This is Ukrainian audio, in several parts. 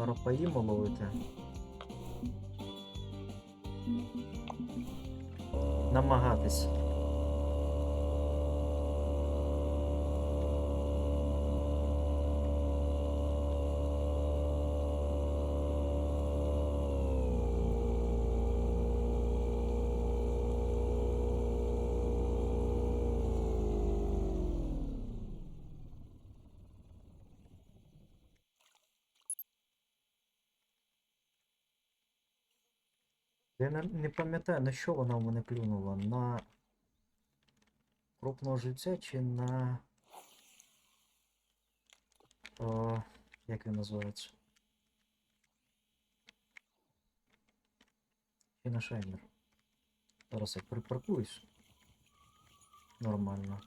Парапаїмо ловити. Намагатись. Не, пам'ятаю, на що вона в мене клюнула. На крупного живця чи на. О, як він називається? Чи на шаймер. Зараз я припаркуюсь. Нормально.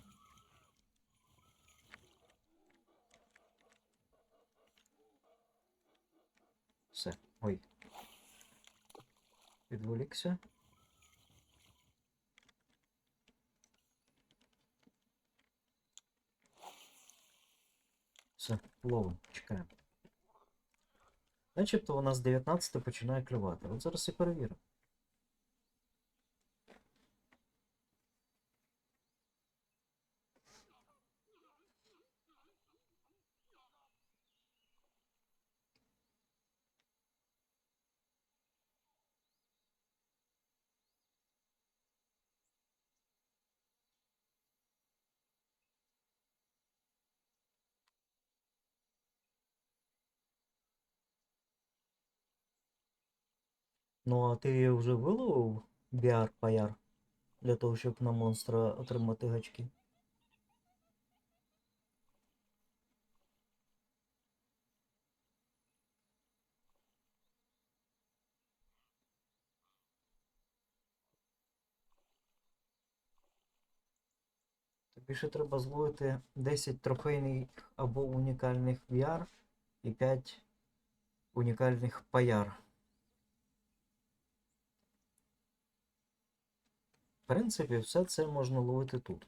Все. Ой. Відволікся. Все, плову, чекаємо. Начебто у нас 19 починає клювати. От зараз і перевіримо. Ну, а ти вже виловив біар паяр для того, щоб на монстра отримати гачки? Тобі ще треба зловити 10 трофейних або унікальних VR і 5 унікальних паяр. Принципі, все це можна ловити тут.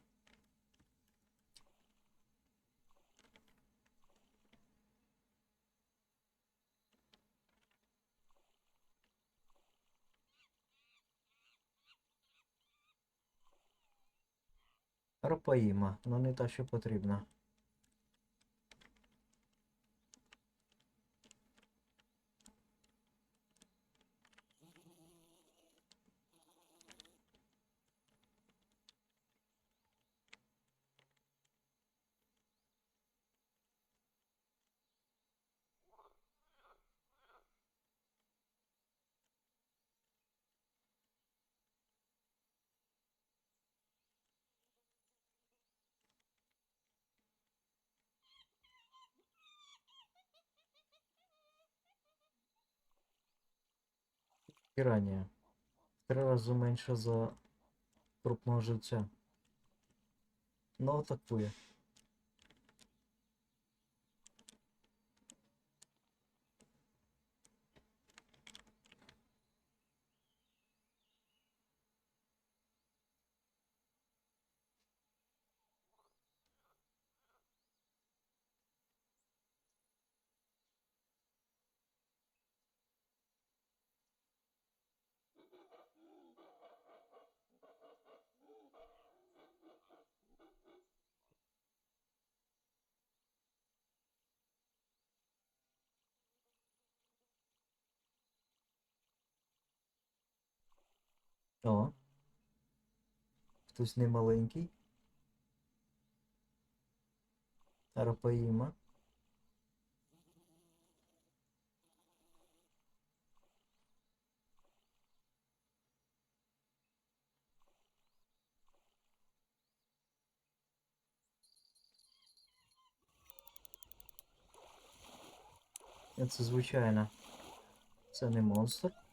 Рапаїма, але не та, що потрібна. Піранія. В три рази менше за крупного живця. Ну, атакує. О. Хтось не маленький. Рапаїма. Це звичайно. Це не монстр.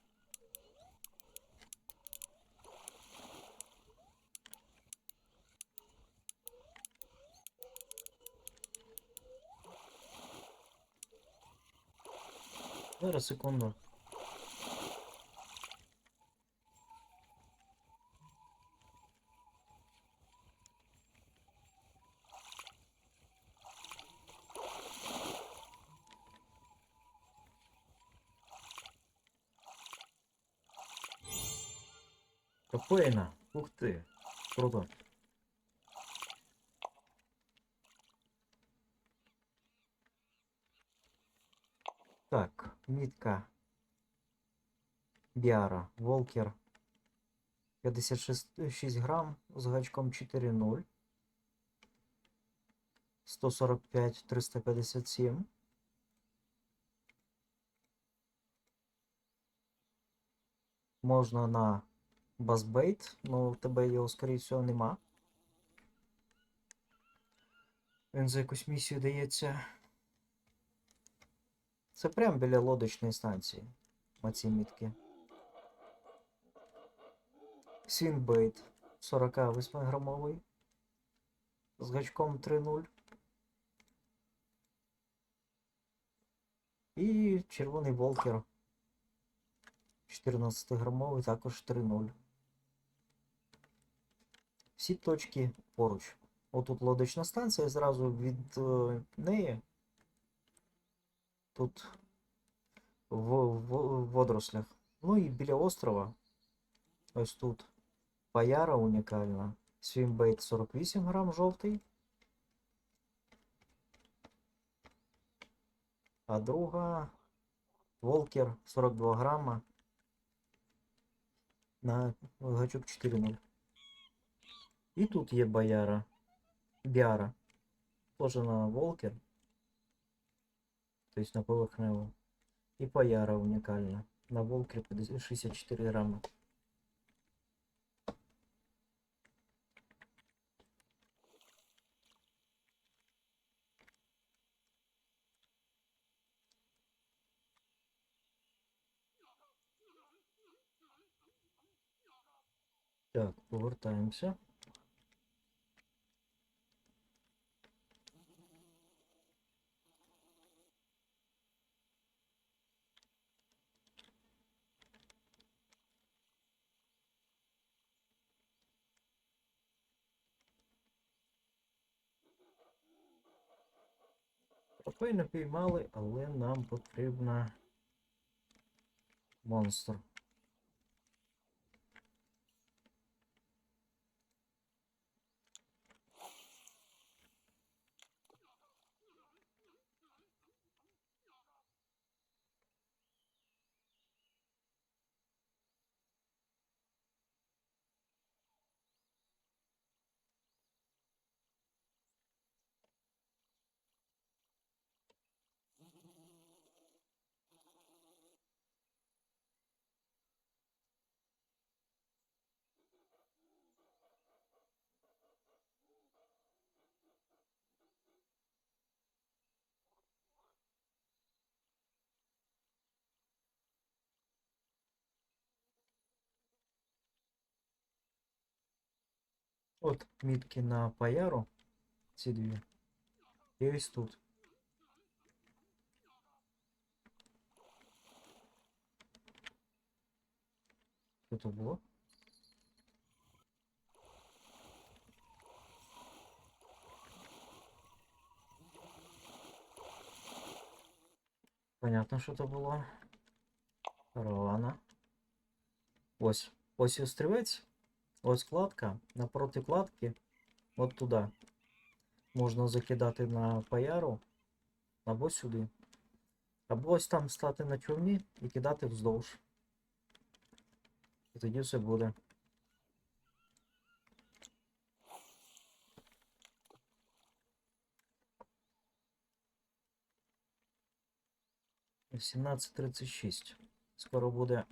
секунду. Капейна, ух ты, круто. Так. Мітка. Біара. Волкер. 56 грам з гачком 4.0. 145 357. Можна на базбейт, але в тебе його, скоріше всього, нема. Він за якусь місію дається. Це прямо біля лодочної станції. Оці мітки. Свінбейт 48 грамовий. З гачком 3.0. І червоний волкер 14 грамовий, також 3.0. Всі точки поруч. Отут лодочна станція, зразу від е, неї. Тут в, в, в водорослях. Ну і біля острова. Ось тут. Паяра унікальна. Свімбейт 48 грам жовтий. А друга Волкер 42 грама на гачок 4.0. І тут є бояра. Біара. Теж на Волкер. Тобто на поверхневу. І паяра унікальна. На Волкер 50 64 грама. Так, повертаємося. Не піймали, але нам потрібна монстр. От мітки на паяру. Ці дві. І ось тут. Що то було? Понятно, що то було. Рована. Ось. Ось і острівець. Ось кладка. Напроти кладки. От туди. Можна закидати на паяру. Або сюди. Або ось там стати на човні і кидати вздовж. І тоді все буде. Сімнадцять тридцять шість. Скоро буде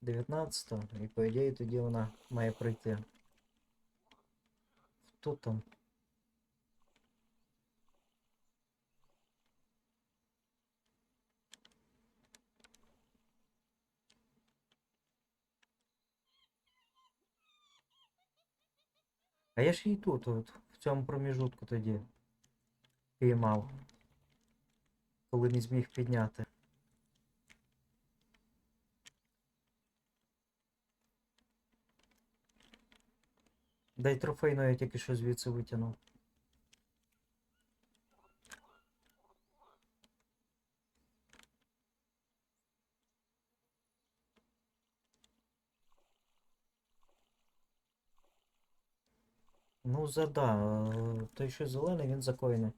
19 і по ідеї тоді вона має прийти. Хто там? А я ж її тут, от, в цьому проміжутку тоді піймав. Коли не зміг підняти. Дай трофейну я тільки що звідси витягнув. Ну, зада, е, той що зелений, він закоїний.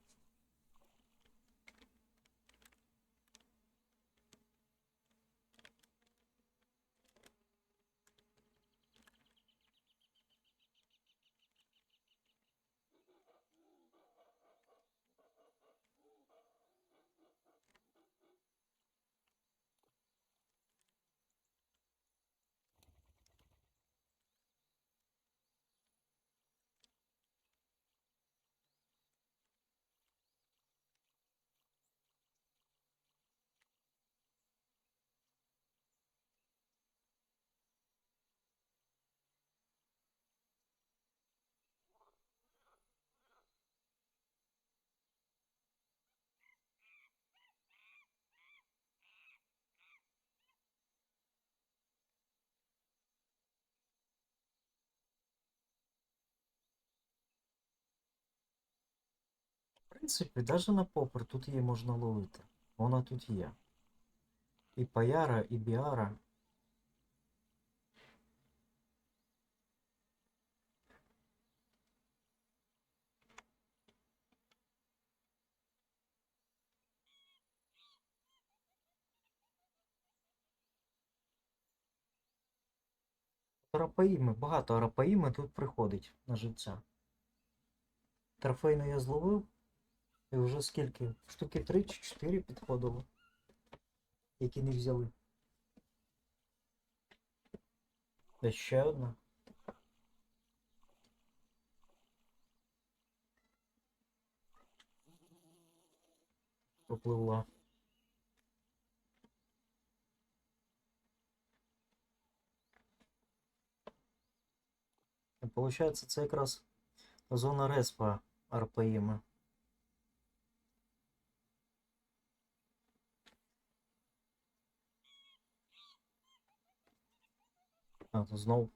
Принципі, навіть на попер тут її можна ловити. Вона тут є. І паяра, і біара. Арапаїми, багато арапаїми тут приходить на життя. Трофейну я зловив. І вже скільки? Штуки 3 чи 4 підходило. Які не взяли. Та ще одна. Попливла. Получається, це якраз зона респа РПІми. А, то знов.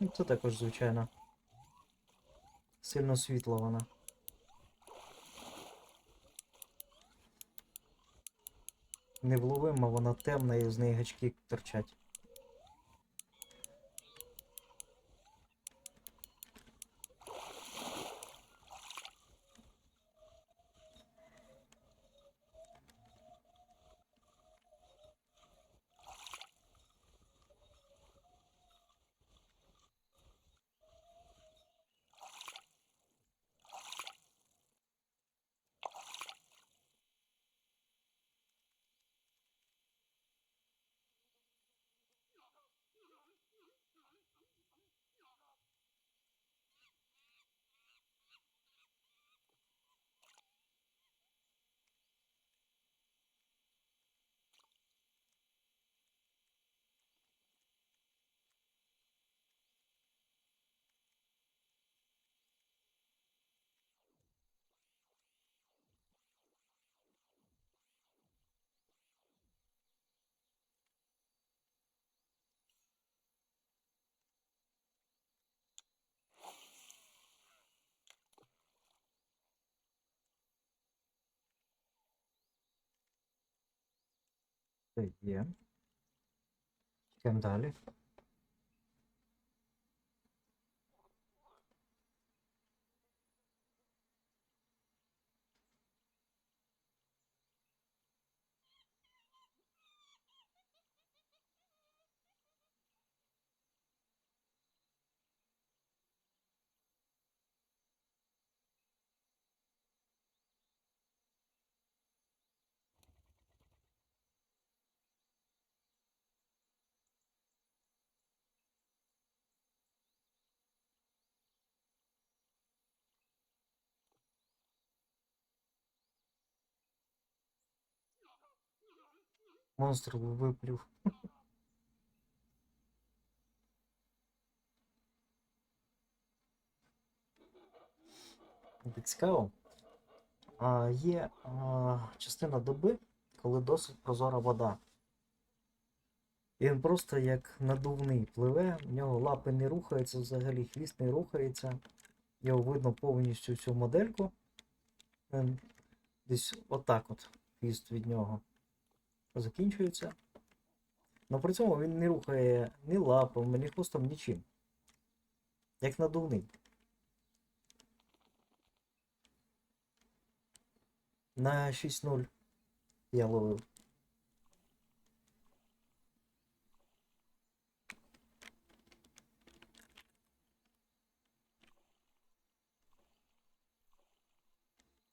Ну, Це також, звичайно. Сильно світла вона. Не вловима, вона темна і з неї гачки торчать. Це є. Йдемо далі. Монстр виплюв. Цікаво. А, є а, частина доби, коли досить прозора вода. Він просто як надувний пливе, в нього лапи не рухаються взагалі, хвіст не рухається. Його видно повністю всю модельку. Десь отак от хвіст від нього закінчується. Но при цьому він не рухає ні лапами, ні хвостом, нічим. Як надувний. На 6-0 я ловив.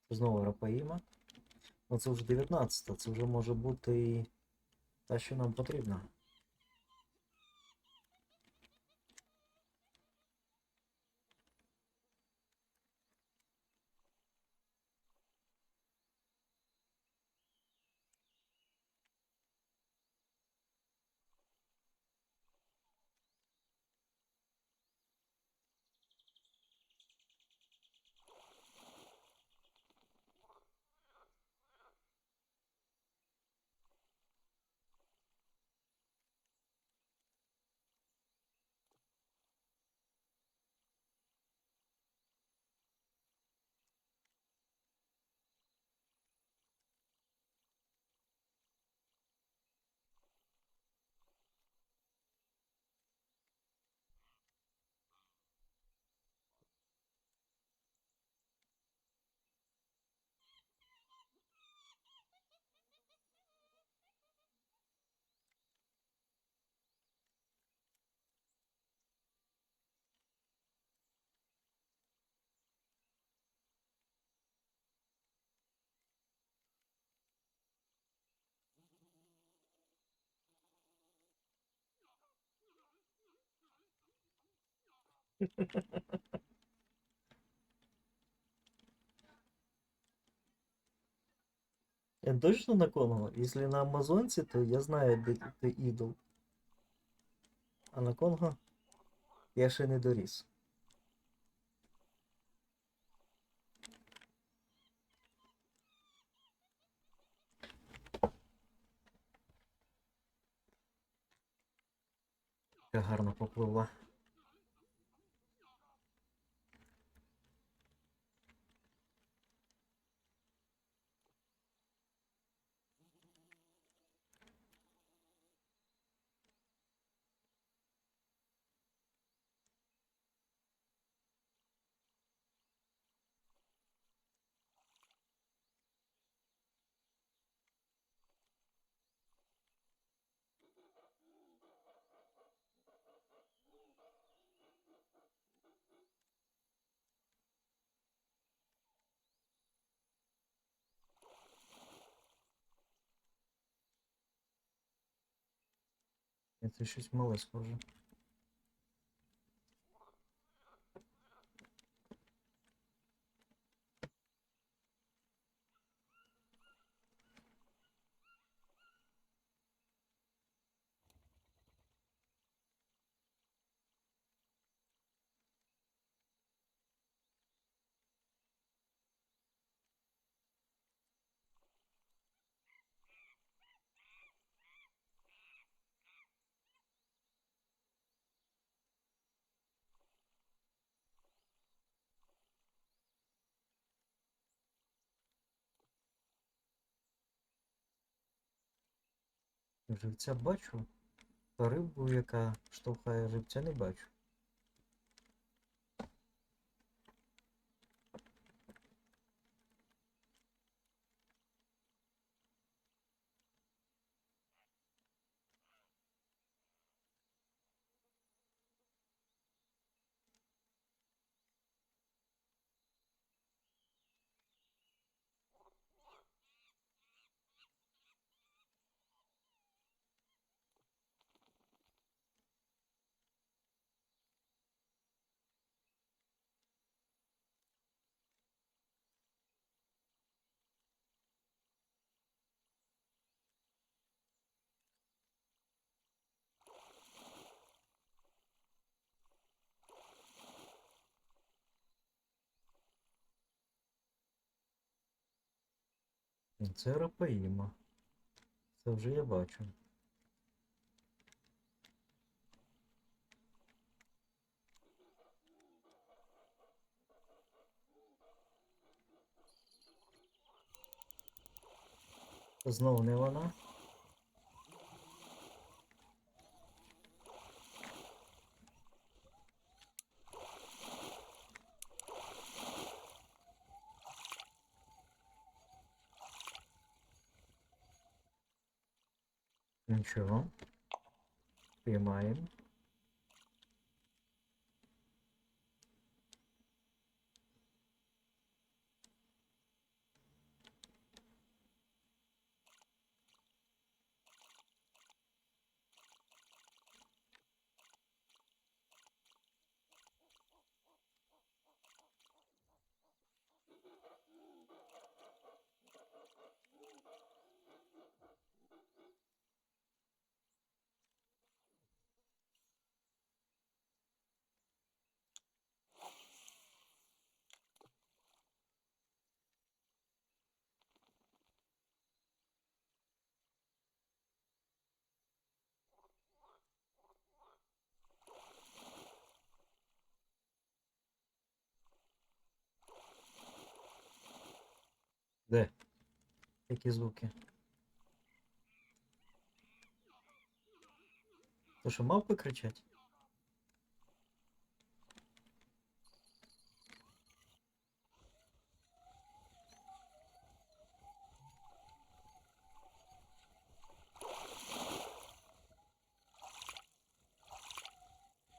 Знову Рапаїма. Ну це вже 19, це вже може бути і та, що нам потрібно. Я точно на Конго? Если на Амазонці, то я знаю, де ти ідол. А на Конго я ще не доріс. Гарно попливла. Це щось мале схоже. Живця бачу, та рибу, яка штовхає живця, не бачу. Це рапаїма. Це вже я бачу. Знов не вона. Нічого. Піймаємо. Де? Які звуки? То що, мавпи кричать?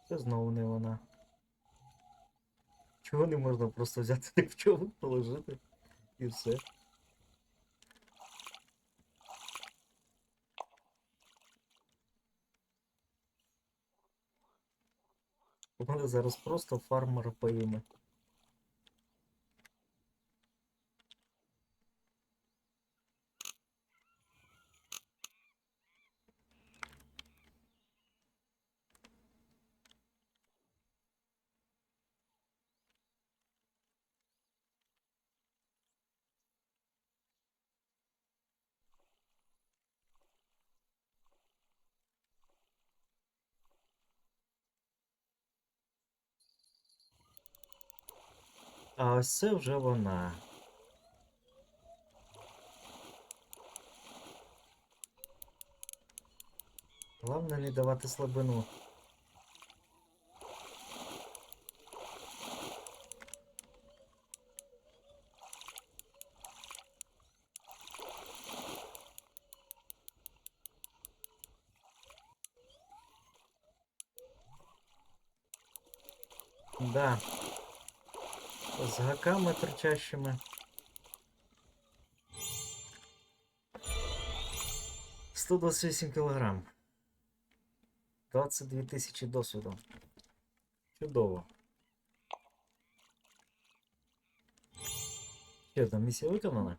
Це знову не вона. Чого не можна просто взяти в човен, положити і все. Мене зараз просто фармер поїме. А ось це вже вона. Головне не давати слабину. Да. З гаками торчащими. Сто двадцять вісім кілограм. 22 тисячі досвіду. Чудово. Що там, місія виконана?